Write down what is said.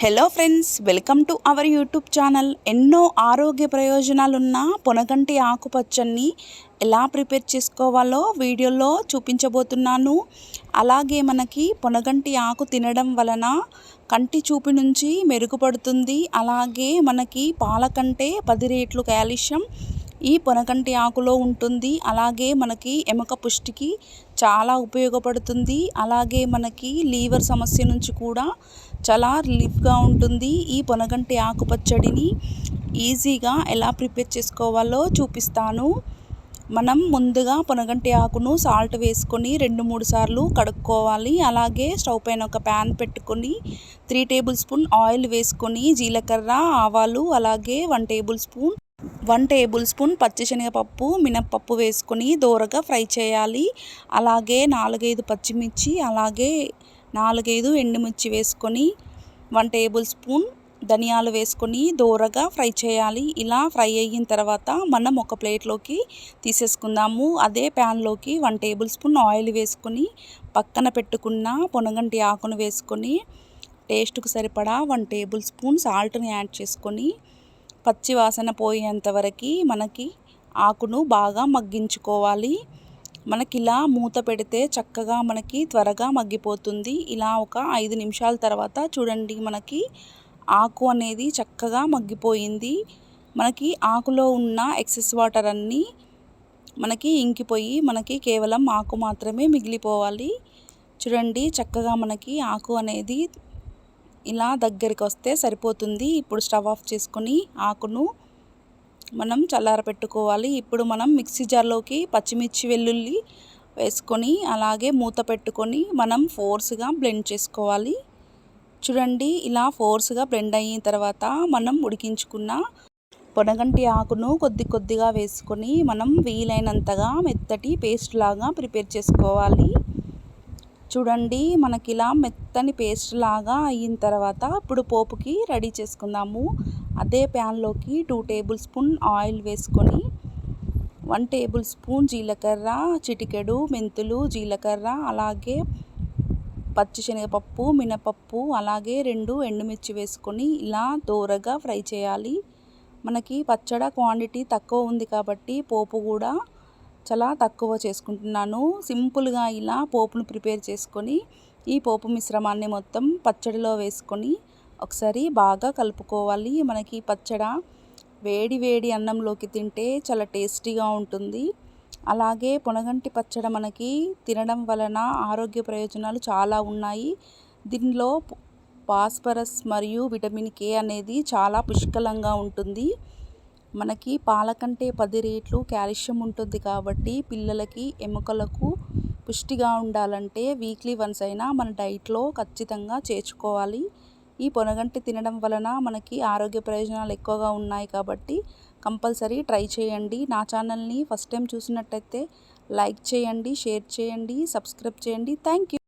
Hello friends welcome to our YouTube channel ఎన్నో ఆరోగ్య ప్రయోజనాలున్న పొనగంటి ఆకుపచ్చని ఎలా ప్రిపేర్ చేసుకోవాలో వీడియోలో చూపించబోతున్నాను. అలాగే మనకి పొనగంటి ఆకు తినడం వలన కంటి చూపు నుంచి మెరుగుపడుతుంది. అలాగే మనకి పాల కంటే పది రేట్లు కాల్షియం ఈ పొనకంటి ఆకులో ఉంటుంది. అలాగే మనకి ఎముక పుష్టికి చాలా ఉపయోగపడుతుంది. అలాగే మనకి లీవర్ సమస్య నుంచి కూడా చాలా రిలీఫ్గా ఉంటుంది. ఈ పొనగంటి ఆకు పచ్చడిని ఈజీగా ఎలా ప్రిపేర్ చేసుకోవాలో చూపిస్తాను. మనం ముందుగా పొనగంటి ఆకును సాల్ట్ వేసుకొని రెండు మూడు సార్లు కడుక్కోవాలి. అలాగే స్టవ్ పైన ఒక ప్యాన్ పెట్టుకొని త్రీ టేబుల్ స్పూన్ ఆయిల్ వేసుకొని జీలకర్ర ఆవాలు అలాగే one table spoon one table spoon పచ్చిశనగపప్పు మినప్పప్పు వేసుకొని దోరగా ఫ్రై చేయాలి. అలాగే నాలుగైదు పచ్చిమిర్చి అలాగే నాలుగైదు ఎండుమిర్చి వేసుకొని వన్ టేబుల్ స్పూన్ ధనియాలు వేసుకొని దోరగా ఫ్రై చేయాలి. ఇలా ఫ్రై అయిన తర్వాత మనం ఒక ప్లేట్లోకి తీసేసుకుందాము. అదే ప్యాన్లోకి వన్ టేబుల్ స్పూన్ ఆయిల్ వేసుకొని పక్కన పెట్టుకున్న పొనగంటి ఆకును వేసుకొని టేస్ట్కు సరిపడా వన్ టేబుల్ స్పూన్ సాల్ట్ని యాడ్ చేసుకొని పచ్చి వాసన పోయేంతవరకు మనకి ఆకును బాగా మగ్గించుకోవాలి. మనకి ఇలా మూత పెడితే చక్కగా మనకి త్వరగా మగ్గిపోతుంది. ఇలా ఒక ఐదు నిమిషాల తర్వాత చూడండి మనకి ఆకు అనేది చక్కగా మగ్గిపోయింది. మనకి ఆకులో ఉన్న ఎక్సెస్ వాటర్ అన్నీ మనకి ఇంకిపోయి మనకి కేవలం ఆకు మాత్రమే మిగిలిపోవాలి. చూడండి చక్కగా మనకి ఆకు అనేది ఇలా దగ్గరికి వస్తే సరిపోతుంది. ఇప్పుడు స్టవ్ ఆఫ్ చేసుకొని ఆకును మనం చల్లార పెట్టుకోవాలి. ఇప్పుడు మనం మిక్సీ జార్లోకి పచ్చిమిర్చి వెల్లుల్లి వేసుకొని అలాగే మూత పెట్టుకొని మనం ఫోర్స్గా బ్లెండ్ చేసుకోవాలి. చూడండి ఇలా ఫోర్స్గా బ్లెండ్ అయిన తర్వాత మనం ఉడికించుకున్న పొనగంటి ఆకును కొద్ది కొద్దిగా వేసుకొని మనం వీలైనంతగా మెత్తటి పేస్ట్ లాగా ప్రిపేర్ చేసుకోవాలి. చూడండి మనకి ఇలా మెత్తని పేస్ట్ లాగా అయిన తర్వాత ఇప్పుడు పోపుకి రెడీ చేసుకుందాము. అదే ప్యాన్లోకి టూ టేబుల్ స్పూన్ ఆయిల్ వేసుకొని వన్ టేబుల్ స్పూన్ జీలకర్ర చిటికెడు మెంతులు జీలకర్ర అలాగే పచ్చిశనగపప్పు మినపప్పు అలాగే రెండు ఎండుమిర్చి వేసుకొని ఇలా దోరగా ఫ్రై చేయాలి. మనకి పచ్చడ క్వాంటిటీ తక్కువ ఉంది కాబట్టి పోపు కూడా చాలా తక్కువ చేసుకుంటున్నాను. సింపుల్గా ఇలా పోపును ప్రిపేర్ చేసుకొని ఈ పోపు మిశ్రమాన్ని మొత్తం పచ్చడిలో వేసుకొని ఒకసారి బాగా కలుపుకోవాలి. మనకి పచ్చడ వేడి వేడి అన్నంలోకి తింటే చాలా టేస్టీగా ఉంటుంది. అలాగే పొనగంటి పచ్చడి మనకి తినడం వలన ఆరోగ్య ప్రయోజనాలు చాలా ఉన్నాయి. దీనిలో ఫాస్ఫరస్ మరియు విటమిన్ కే అనేది చాలా పుష్కలంగా ఉంటుంది. మనకి పాల కంటే పది రేట్లు కాల్షియం ఉంటుంది కాబట్టి పిల్లలకి ఎముకలకు పుష్టిగా ఉండాలంటే వీక్లీ వన్స్ అయినా మన డైట్లో ఖచ్చితంగా చేర్చుకోవాలి. ఈ పొనగంటి తినడం వలన మనకి ఆరోగ్య ప్రయోజనాలు ఎక్కువగా ఉన్నాయి కాబట్టి కంపల్సరీ ట్రై చేయండి. నా ఛానల్ని ఫస్ట్ టైం చూసినట్టయితే లైక్ చేయండి షేర్ చేయండి సబ్స్క్రైబ్ చేయండి. Thank you.